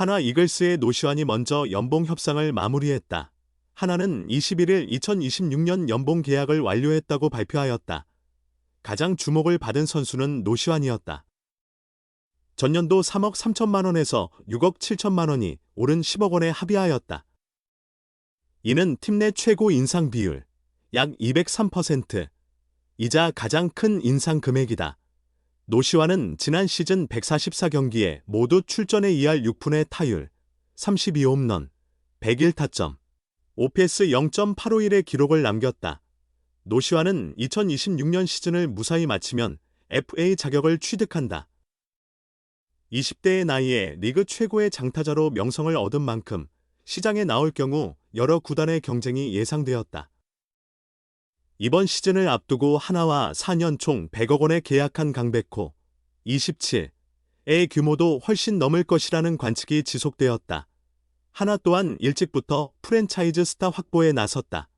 하나 이글스의 노시환이 먼저 연봉 협상을 마무리했다. 하나는 21일 2026년 연봉 계약을 완료했다고 발표하였다. 가장 주목을 받은 선수는 노시환이었다. 전년도 3억 3천만 원에서 6억 7천만 원이 오른 10억 원에 합의하였다. 이는 팀 내 최고 인상 비율, 약 203%, 이자 가장 큰 인상 금액이다. 노시환은 지난 시즌 144경기에 모두 출전에 2할 6푼의 타율, 32홈런, 101타점, OPS 0.851의 기록을 남겼다. 노시환은 2026년 시즌을 무사히 마치면 FA 자격을 취득한다. 20대의 나이에 리그 최고의 장타자로 명성을 얻은 만큼 시장에 나올 경우 여러 구단의 경쟁이 예상되었다. 이번 시즌을 앞두고 하나와 4년 총 100억 원에 계약한 강백호 27의 규모도 훨씬 넘을 것이라는 관측이 지속되었다. 하나 또한 일찍부터 프랜차이즈 스타 확보에 나섰다.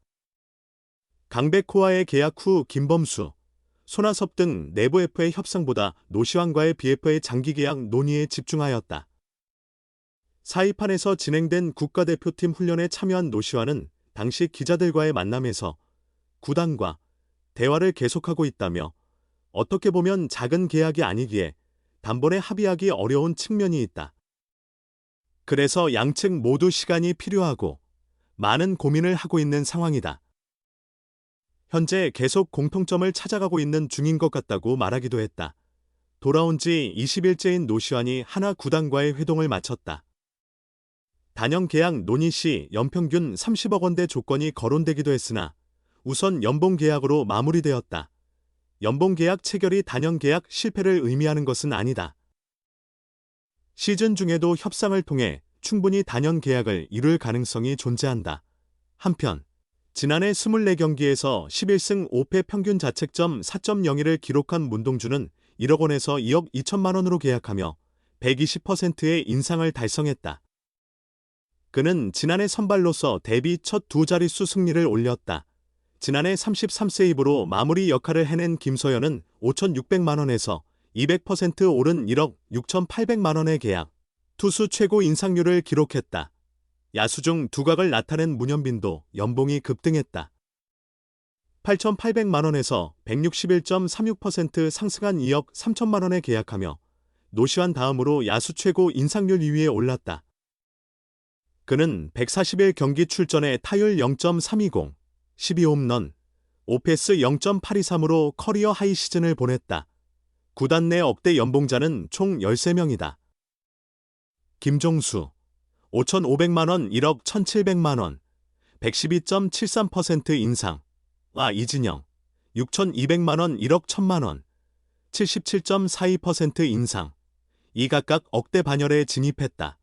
강백호와의 계약 후 김범수, 손아섭 등 내부 FA 협상보다 노시환과의 BFA 장기 계약 논의에 집중하였다. 사이판에서 진행된 국가대표팀 훈련에 참여한 노시환은 당시 기자들과의 만남에서 구단과 대화를 계속하고 있다며 어떻게 보면 작은 계약이 아니기에 단번에 합의하기 어려운 측면이 있다. 그래서 양측 모두 시간이 필요하고 많은 고민을 하고 있는 상황이다. 현재 계속 공통점을 찾아가고 있는 중인 것 같다고 말하기도 했다. 돌아온 지 20일째인 노시환이 하나 구단과의 회동을 마쳤다. 단연 계약 논의 시 연평균 30억 원대 조건이 거론되기도 했으나 우선 연봉 계약으로 마무리되었다. 연봉 계약 체결이 단연 계약 실패를 의미하는 것은 아니다. 시즌 중에도 협상을 통해 충분히 단연 계약을 이룰 가능성이 존재한다. 한편 지난해 24경기에서 11승 5패 평균 자책점 4.01을 기록한 문동주는 1억 원에서 2억 2천만 원으로 계약하며 120%의 인상을 달성했다. 그는 지난해 선발로서 데뷔 첫 두 자릿수 승리를 올렸다. 지난해 33세이브로 마무리 역할을 해낸 김소연은 5,600만 원에서 200% 오른 1억 6,800만 원의 계약, 투수 최고 인상률을 기록했다. 야수 중 두각을 나타낸 문현빈도 연봉이 급등했다. 8,800만 원에서 161.36% 상승한 2억 3천만 원에 계약하며 노시환 다음으로 야수 최고 인상률 2위에 올랐다. 그는 141 경기 출전에 타율 0.320, 12홈런, 오페스 0.823으로 커리어 하이 시즌을 보냈다. 구단 내 억대 연봉자는 총 13명이다. 김종수 5,500만원 1억 1,700만원 112.73% 인상 와 이진영 6,200만원 1억 1,000만원 77.42% 인상 이 각각 억대 반열에 진입했다.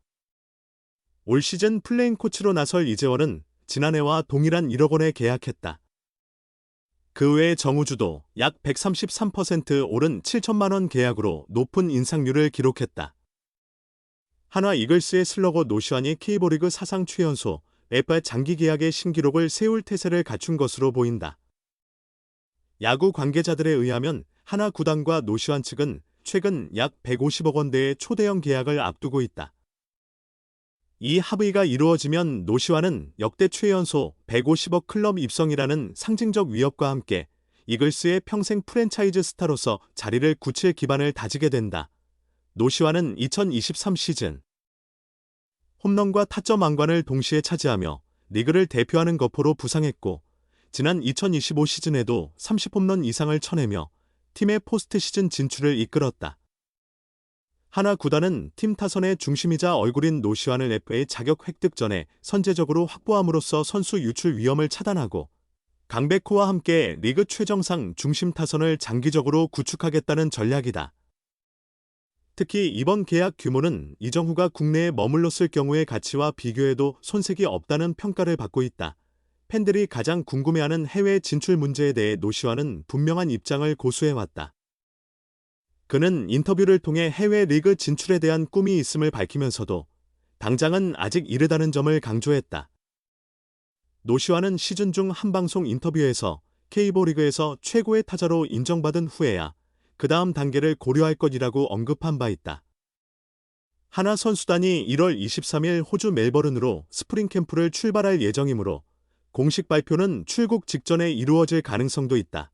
올 시즌 플레인 코치로 나설 이재원은 지난해와 동일한 1억 원에 계약했다. 그 외 정우주도 약 133% 오른 7천만 원 계약으로 높은 인상률을 기록했다. 한화 이글스의 슬러거 노시환이 K보리그 사상 최연소 FA 장기 계약의 신기록을 세울 태세를 갖춘 것으로 보인다. 야구 관계자들에 의하면 하나 구단과 노시환 측은 최근 약 150억 원대의 초대형 계약을 앞두고 있다. 이 합의가 이루어지면 노시환은 역대 최연소 150억 클럽 입성이라는 상징적 위협과 함께 이글스의 평생 프랜차이즈 스타로서 자리를 굳힐 기반을 다지게 된다. 노시환은 2023 시즌 홈런과 타점 왕관을 동시에 차지하며 리그를 대표하는 거포로 부상했고 지난 2025 시즌에도 30홈런 이상을 쳐내며 팀의 포스트 시즌 진출을 이끌었다. 하나 구단은 팀 타선의 중심이자 얼굴인 노시환을 FA 자격 획득 전에 선제적으로 확보함으로써 선수 유출 위험을 차단하고 강백호와 함께 리그 최정상 중심 타선을 장기적으로 구축하겠다는 전략이다. 특히 이번 계약 규모는 이정후가 국내에 머물렀을 경우의 가치와 비교해도 손색이 없다는 평가를 받고 있다. 팬들이 가장 궁금해하는 해외 진출 문제에 대해 노시환은 분명한 입장을 고수해왔다. 그는 인터뷰를 통해 해외 리그 진출에 대한 꿈이 있음을 밝히면서도 당장은 아직 이르다는 점을 강조했다. 노시환은 시즌 중 한 방송 인터뷰에서 K보 리그에서 최고의 타자로 인정받은 후에야 그 다음 단계를 고려할 것이라고 언급한 바 있다. 하나 선수단이 1월 23일 호주 멜버른으로 스프링 캠프를 출발할 예정이므로 공식 발표는 출국 직전에 이루어질 가능성도 있다.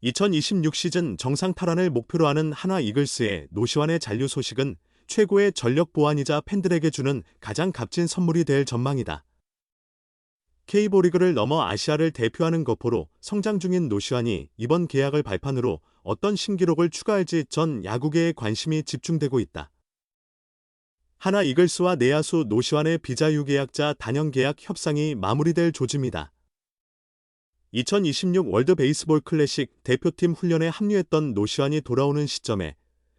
2026 시즌 정상 탈환을 목표로 하는 하나 이글스의 노시환의 잔류 소식은 최고의 전력 보완이자 팬들에게 주는 가장 값진 선물이 될 전망이다. K보리그를 넘어 아시아를 대표하는 거포로 성장 중인 노시환이 이번 계약을 발판으로 어떤 신기록을 추가할지 전 야구계에 관심이 집중되고 있다. 하나 이글스와 내야수 노시환의 비자유 계약자 단연 계약 협상이 마무리될 조짐이다. 2026 월드 베이스볼 클래식 대표팀 훈련에 합류했던 노시환이 돌아오는 시점에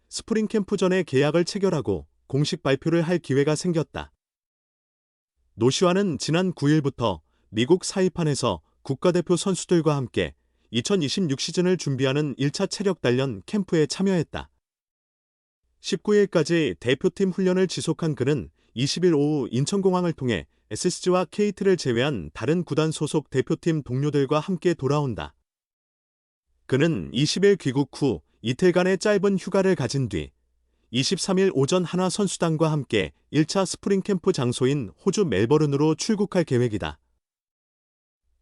스프링 캠프 전에 계약을 체결하고 공식 발표를 할 기회가 생겼다. 노시환은 지난 9일부터 미국 사이판에서 국가대표 선수들과 함께 2026 시즌을 준비하는 1차 체력 단련 캠프에 참여했다. 19일까지 대표팀 훈련을 지속한 그는 20일 오후 인천공항을 통해 SSG와 KT를 제외한 다른 구단 소속 대표팀 동료들과 함께 돌아온다. 그는 20일 귀국 후 이틀간의 짧은 휴가를 가진 뒤 23일 오전 하나 선수단과 함께 1차 스프링 캠프 장소인 호주 멜버른으로 출국할 계획이다.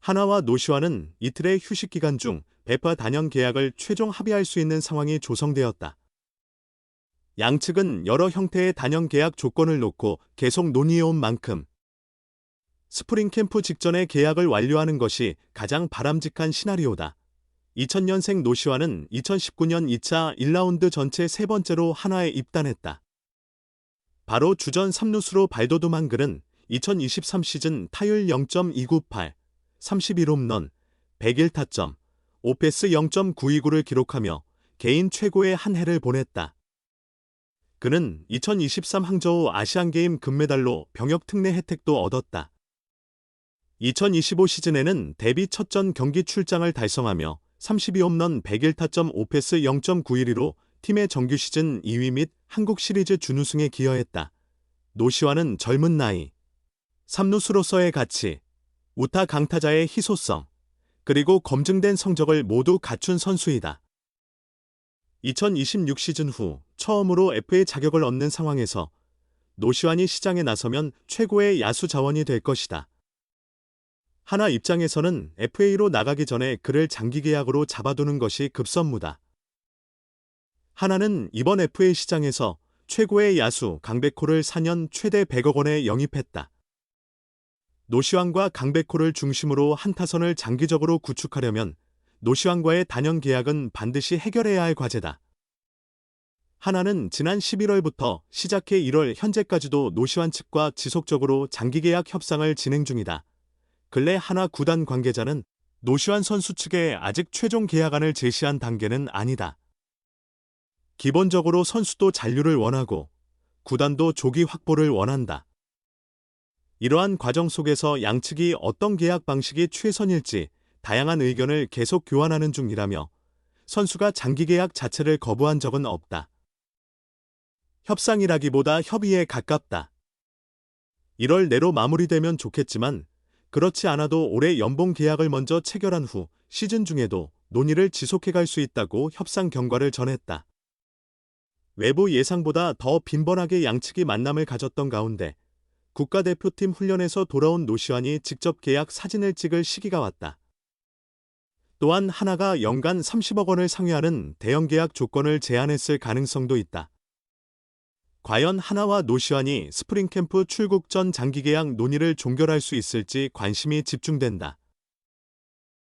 하나와 노시와는 이틀의 휴식 기간 중 베파 단연 계약을 최종 합의할 수 있는 상황이 조성되었다. 양측은 여러 형태의 단연 계약 조건을 놓고 계속 논의해온 만큼 스프링 캠프 직전에 계약을 완료하는 것이 가장 바람직한 시나리오다. 2000년생 노시와는 2019년 2차 1라운드 전체 세 번째로 하나에 입단했다. 바로 주전 3루수로 발돋움한 그는 2023 시즌 타율 0.298, 31홈런, 101타점, 오페스 0.929를 기록하며 개인 최고의 한 해를 보냈다. 그는 2023 항저우 아시안게임 금메달로 병역 특례 혜택도 얻었다. 2025 시즌에는 데뷔 첫 전 경기 출장을 달성하며 32홈런 101타점 5패스 0.91로 팀의 정규 시즌 2위 및 한국 시리즈 준우승에 기여했다. 노시와는 젊은 나이, 삼루수로서의 가치, 우타 강타자의 희소성, 그리고 검증된 성적을 모두 갖춘 선수이다. 2026 시즌 후 처음으로 FA 자격을 얻는 상황에서 노시환이 시장에 나서면 최고의 야수 자원이 될 것이다. 하나 입장에서는 FA로 나가기 전에 그를 장기 계약으로 잡아두는 것이 급선무다. 하나는 이번 FA 시장에서 최고의 야수 강백호를 4년 최대 100억 원에 영입했다. 노시환과 강백호를 중심으로 한 타선을 장기적으로 구축하려면 노시환과의 단연 계약은 반드시 해결해야 할 과제다. 하나는 지난 11월부터 시작해 1월 현재까지도 노시환 측과 지속적으로 장기 계약 협상을 진행 중이다. 근래 하나 구단 관계자는 노시환 선수 측에 아직 최종 계약안을 제시한 단계는 아니다. 기본적으로 선수도 잔류를 원하고 구단도 조기 확보를 원한다. 이러한 과정 속에서 양측이 어떤 계약 방식이 최선일지 다양한 의견을 계속 교환하는 중이라며 선수가 장기 계약 자체를 거부한 적은 없다. 협상이라기보다 협의에 가깝다. 1월 내로 마무리되면 좋겠지만 그렇지 않아도 올해 연봉 계약을 먼저 체결한 후 시즌 중에도 논의를 지속해 갈 수 있다고 협상 경과를 전했다. 외부 예상보다 더 빈번하게 양측이 만남을 가졌던 가운데 국가대표팀 훈련에서 돌아온 노시환이 직접 계약 사진을 찍을 시기가 왔다. 또한 하나가 연간 30억 원을 상회하는 대형 계약 조건을 제안했을 가능성도 있다. 과연 하나와 노시환이 스프링 캠프 출국 전 장기 계약 논의를 종결할 수 있을지 관심이 집중된다.